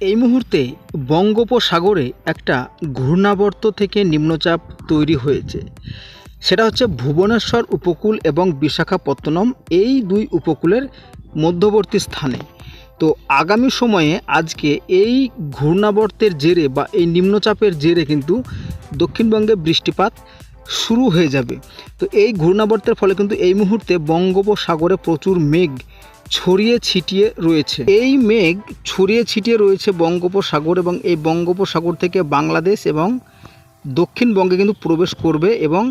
এই মুহূর্তে বঙ্গোপসাগরে একটা ঘূর্ণাবর্ত থেকে নিম্নচাপ তৈরি হয়েছে। সেটা হচ্ছে ভুবনেশ্বর উপকূল এবং বিশাখাপত্তনম, এই দুই উপকূলের মধ্যবর্তী স্থানে। তো আগামী সময়ে আজকে এই ঘূর্ণাবর্তের জেরে বা এই নিম্নচাপের জেরে কিন্তু দক্ষিণবঙ্গে বৃষ্টিপাত শুরু হয়ে যাবে। তো এই ঘূর্ণাবর্তের ফলে কিন্তু এই মুহূর্তে বঙ্গোপসাগরে প্রচুর মেঘ ছড়িয়ে ছিটিয়ে রয়েছে। এই মেঘ ছড়িয়ে ছিটিয়ে রয়েছে বঙ্গোপসাগর এবং এই বঙ্গোপসাগর থেকে বাংলাদেশ এবং দক্ষিণবঙ্গে কিন্তু প্রবেশ করবে এবং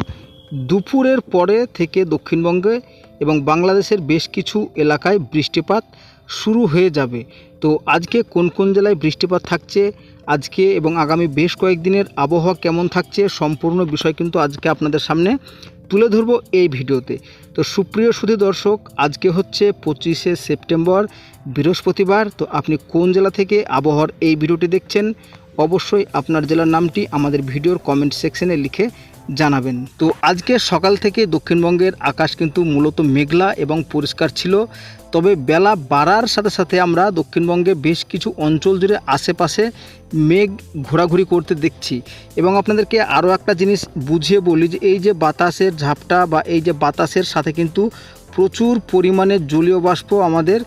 দুপুরের পরে থেকে দক্ষিণবঙ্গে এবং বাংলাদেশের বেশ কিছু এলাকায় বৃষ্টিপাত শুরু হয়ে যাবে। তো আজকে কোন কোন জেলায় বৃষ্টিপাত থাকছে? আজকে এবং আগামী বেশ কয়েকদিনের আবহাওয়া কেমন থাকছে? সম্পূর্ণ বিষয় কিন্তু আজকে আপনাদের সামনে তুলে ধরব এই ভিডিওতে। তো সুপ্রিয় সুধী দর্শক, আজকে হচ্ছে পঁচিশে সেপ্টেম্বর, বৃহস্পতিবার। তো আপনি কোন জেলা থেকে আবহাওয়ার এই ভিডিওটি দেখছেন? অবশ্যই আপনার জেলার নামটি আমাদের ভিডিওর কমেন্ট সেকশনে লিখে জানাবেন। তো আজকে সকাল থেকে দক্ষিণবঙ্গের আকাশ কিন্তু মূলত মেঘলা এবং পরিষ্কার ছিল। তবে বেলা বাড়ার সাথে সাথে আমরা দক্ষিণবঙ্গে বেশ কিছু অঞ্চল জুড়ে আশেপাশে মেঘ ঘোরাঘুরি করতে দেখছি। এবং আপনাদেরকে আরও একটা জিনিস বুঝিয়ে বলি যে এই যে বাতাসের ঝাপটা বা এই যে বাতাসের সাথে কিন্তু প্রচুর পরিমাণে জলীয় বাষ্প আমাদের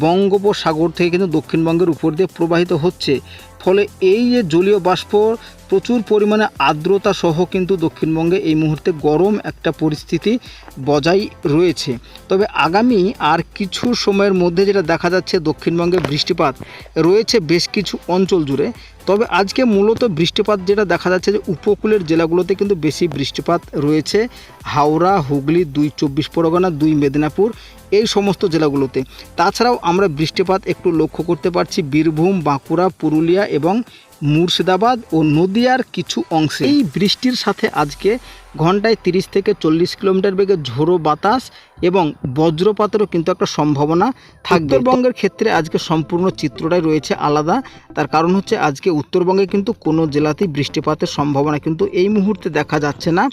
বঙ্গোপসাগর থেকে কিন্তু দক্ষিণবঙ্গের উপর দিয়ে প্রবাহিত হচ্ছে। ফলে এই যে জলীয় বাষ্প, প্রচুর পরিমাণে আর্দ্রতা সহ কিন্তু দক্ষিণবঙ্গে এই মুহূর্তে গরম একটা পরিস্থিতি বজায় রয়েছে। তবে আগামী আর কিছু সময়ের মধ্যে যেটা দেখা যাচ্ছে, দক্ষিণবঙ্গে বৃষ্টিপাত রয়েছে বেশ কিছু অঞ্চল জুড়ে। তবে আজকে মূলত বৃষ্টিপাত যেটা দেখা যাচ্ছে যে উপকূলের জেলাগুলোতে কিন্তু বেশি বৃষ্টিপাত রয়েছে। হাওড়া, হুগলি, দুই চব্বিশ পরগনা, দুই মেদিনীপুর এই সমস্ত জেলাগুলোতে। তাছাড়াও আমরা বৃষ্টিপাত একটু লক্ষ্য করতে পারছি বীরভূম, বাঁকুড়া, পুরুলিয়া এবং মুর্শিদাবাদ ও নদিয়ার কিছু অংশে। এই বৃষ্টির সাথে আজকে ঘন্টায় তিরিশ থেকে চল্লিশ কিলোমিটার বেগে ঝোড়ো বাতাস এবং বজ্রপাতেরও কিন্তু একটা সম্ভাবনা থাকবে। উত্তরবঙ্গের ক্ষেত্রে আজকে সম্পূর্ণ চিত্রটাই রয়েছে আলাদা। তার কারণ হচ্ছে আজকে উত্তরবঙ্গে কিন্তু কোনো জেলাতেই বৃষ্টিপাতের সম্ভাবনা কিন্তু এই মুহূর্তে দেখা যাচ্ছে না।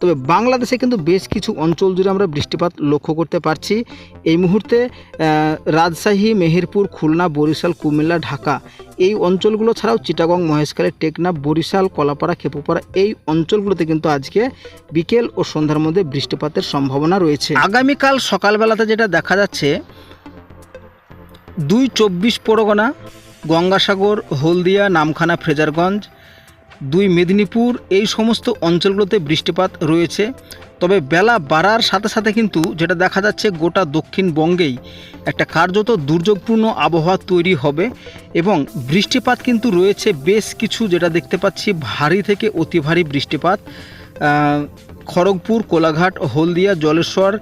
তবে বাংলাদেশে কিন্তু বেশ কিছু অঞ্চল জুড়ে আমরা বৃষ্টিপাত লক্ষ্য করতে পারছি। এই মুহূর্তে রাজশাহী মেহেরপুর খুলনা বরিশাল কুমিল্লা ঢাকা এই অঞ্চলগুলো ছাড়াও চিটাগং, মহেশখালী, টেকনাফ, বরিশাল, কলাপাড়া, খেপুপাড়া এই অঞ্চলগুলোতে কিন্তু আজকে বিকেল ও সন্ধ্যার মধ্যে বৃষ্টিপাতের সম্ভাবনা রয়েছে। আগামীকাল সকালবেলাতে যেটা দেখা যাচ্ছে, দুই চব্বিশ পরগনা, গঙ্গাসাগর, হলদিয়া, নামখানা, ফ্রেজারগঞ্জ দুই মেদিনীপুর, এই সমস্ত অঞ্চলগুলোতে বৃষ্টিপাত রয়েছে। তবে বেলা বাড়ার সাথে সাথে কিন্তু যেটা দেখা যাচ্ছে, গোটা দক্ষিণবঙ্গেই একটা কার্যত দুর্যোগপূর্ণ আবহাওয়া তৈরি হবে এবং বৃষ্টিপাত কিন্তু রয়েছে বেশ কিছু যেটা দেখতে পাচ্ছি, ভারী থেকে অতি ভারী বৃষ্টিপাত। খড়গপুর, কোলাঘাট, হলদিয়া, জলেশ্বর,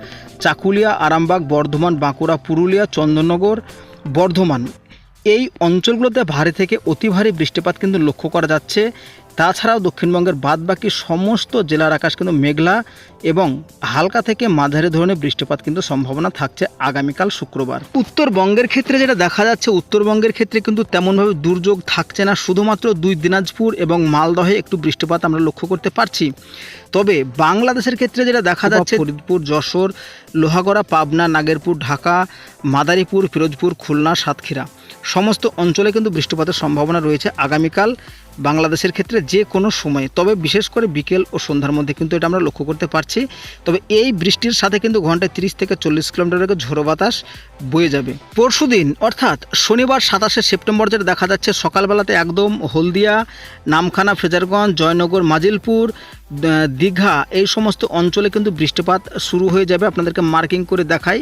চাকুলিয়া, আরামবাগ, বর্ধমান, বাঁকুড়া, পুরুলিয়া, চন্দননগর, বর্ধমান। এই অঞ্চলগুলোতে ভারী থেকে অতি ভারী বৃষ্টিপাত কিন্তু লক্ষ্য করা যাচ্ছে। তাছাড়াও দক্ষিণবঙ্গের বাদবাকি সমস্ত জেলার আকাশ কিন্তু মেঘলা এবং হালকা থেকে মাঝারি ধরনের বৃষ্টিপাত কিন্তু সম্ভাবনা থাকছে আগামীকাল শুক্রবার। উত্তরবঙ্গের ক্ষেত্রে যেটা দেখা যাচ্ছে উত্তরবঙ্গের ক্ষেত্রে কিন্তু তেমনভাবে দুর্যোগ থাকছে না। শুধুমাত্র দুই দিনাজপুর এবং মালদহে একটু বৃষ্টিপাত আমরা লক্ষ্য করতে পারছি। তবে বাংলাদেশের ক্ষেত্রে যেটা দেখা যাচ্ছে ফরিদপুর যশোর লোহাগড়া পাবনা নাগেরপুর ঢাকা মাদারীপুর ফিরোজপুর খুলনা সাতক্ষীরা। সমস্ত অঞ্চলে কিন্তু বৃষ্টিপাতের সম্ভাবনা রয়েছে আগামীকাল বাংলাদেশের ক্ষেত্রে যে কোনো সময়ে। তবে বিশেষ করে বিকেল ও সন্ধ্যার মধ্যে কিন্তু এটা আমরা লক্ষ্য করতে পারছি। তবে এই বৃষ্টির সাথে কিন্তু ঘন্টায় তিরিশ থেকে চল্লিশ কিলোমিটার ঝোড়ো বাতাস বয়ে যাবে। পরশুদিন অর্থাৎ শনিবার সাতাশে সেপ্টেম্বর যেটা দেখা যাচ্ছে, সকালবেলাতে একদম হলদিয়া, নামখানা ফ্রেজারগঞ্জ জয়নগর, মাজিলপুর দীঘা এই সমস্ত অঞ্চলে কিন্তু বৃষ্টিপাত শুরু হয়ে যাবে। আপনাদেরকে মার্কিং করে দেখাই।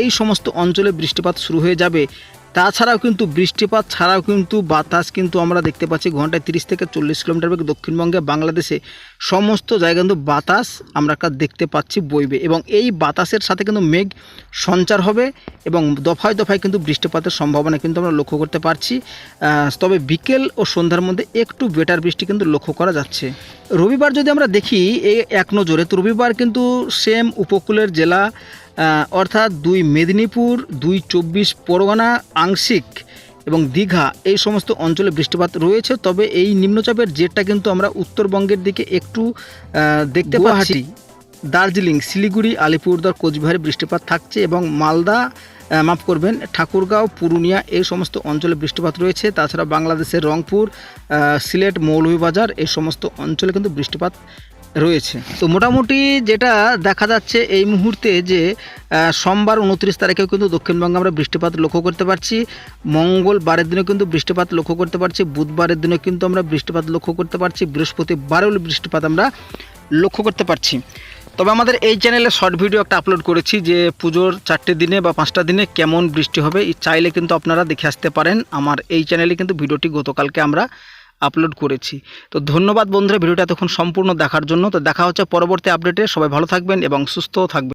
এই সমস্ত অঞ্চলে বৃষ্টিপাত শুরু হয়ে যাবে। তাছাড়াও কিন্তু বৃষ্টিপাত ছাড়াও কিন্তু বাতাস কিন্তু আমরা দেখতে পাচ্ছি ঘন্টায় তিরিশ থেকে চল্লিশ কিলোমিটার বেগে দক্ষিণবঙ্গে বাংলাদেশে সমস্ত জায়গায় কিন্তু বাতাস আমরা দেখতে পাচ্ছি বইবে এবং এই বাতাসের সাথে কিন্তু মেঘ সঞ্চার হবে এবং দফায় দফায় কিন্তু বৃষ্টিপাতের সম্ভাবনা কিন্তু আমরা লক্ষ্য করতে পারছি। তবে বিকেল ও সন্ধ্যার মধ্যে একটু বেটার বৃষ্টি কিন্তু লক্ষ্য করা যাচ্ছে। রবিবার যদি আমরা দেখি এই এক নজরে, তো রবিবার কিন্তু সেম উপকূলের জেলা অর্থাৎ দুই মেদিনীপুর দুই চব্বিশ পরগনা আংশিক এবং দীঘা এই সমস্ত অঞ্চলে বৃষ্টিপাত রয়েছে। তবে এই নিম্নচাপের জেটটা কিন্তু আমরা উত্তরবঙ্গের দিকে একটু দেখতে পাচ্ছি। দার্জিলিং শিলিগুড়ি আলিপুরদুয়ার কোচবিহারে বৃষ্টিপাত থাকছে এবং মালদা মাফ করবেন ঠাকুরগাঁও পুরুলিয়া এই সমস্ত অঞ্চলে বৃষ্টিপাত রয়েছে। তাছাড়া বাংলাদেশের রংপুর সিলেট মৌলভীবাজার এই সমস্ত অঞ্চলে কিন্তু বৃষ্টিপাত রয়েছে। তো মোটামুটি যেটা দেখা যাচ্ছে এই মুহূর্তে যে সোমবার উনত্রিশ তারিখেও কিন্তু দক্ষিণবঙ্গে আমরা বৃষ্টিপাত লক্ষ্য করতে পারছি। মঙ্গলবারের দিনে কিন্তু বৃষ্টিপাত লক্ষ্য করতে পারছি। বুধবারের দিনে কিন্তু আমরা বৃষ্টিপাত লক্ষ্য করতে পারছি। বৃহস্পতিবারেও বৃষ্টিপাত আমরা লক্ষ্য করতে পারছি। তবে আমাদের এই চ্যানেলে শর্ট ভিডিও একটা আপলোড করেছি যে, পুজোর চারটে দিনে বা পাঁচটা দিনে কেমন বৃষ্টি হবে চাইলে কিন্তু আপনারা দেখে আসতে পারেন। আমার এই চ্যানেলে কিন্তু ভিডিওটি গতকালকে আমরা আপলোড করেছি। তো ধন্যবাদ বন্ধুরা, ভিডিওটা তখন সম্পূর্ণ দেখার জন্য। তো দেখা হচ্ছে পরবর্তী আপডেটে সবাই ভালো থাকবেন এবং সুস্থ থাকবেন।